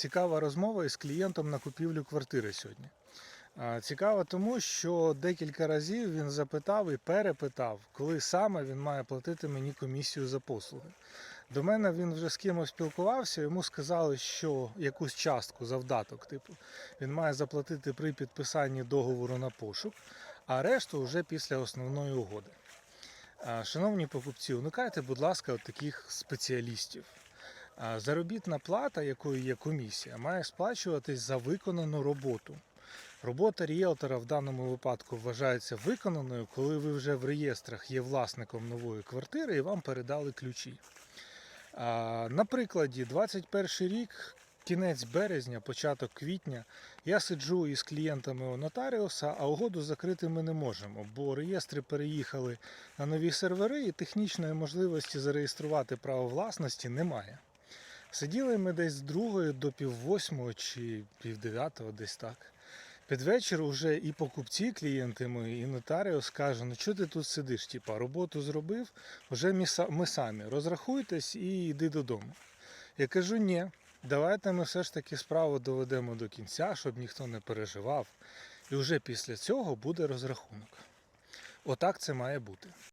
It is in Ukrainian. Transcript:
цікава розмова із клієнтом на купівлю квартири сьогодні. Цікаво тому, що декілька разів він запитав і перепитав, коли саме він має платити мені комісію за послуги. До мене він вже з кимось спілкувався, йому сказали, що якусь частку завдаток, типу, він має заплатити при підписанні договору на пошук, а решту вже після основної угоди. Шановні покупці, уникайте, будь ласка, от таких спеціалістів. Заробітна плата, якою є комісія, має сплачуватись за виконану роботу. Робота ріелтора в даному випадку вважається виконаною, коли ви вже в реєстрах є власником нової квартири і вам передали ключі. На прикладі, 21 рік, кінець березня, початок квітня, я сиджу із клієнтами у нотаріуса, а угоду закрити ми не можемо, бо реєстри переїхали на нові сервери і технічної можливості зареєструвати право власності немає. Сиділи ми десь з другої до піввосьмого чи півдев'ятого, десь так. Під вечір вже і покупці, клієнти мої, і нотаріус каже, ну чого ти тут сидиш? Типа, роботу зробив, вже ми самі. Розрахуйтесь і йди додому. Я кажу, ні, давайте ми все ж таки справу доведемо до кінця, щоб ніхто не переживав. І вже після цього буде розрахунок. Отак це має бути.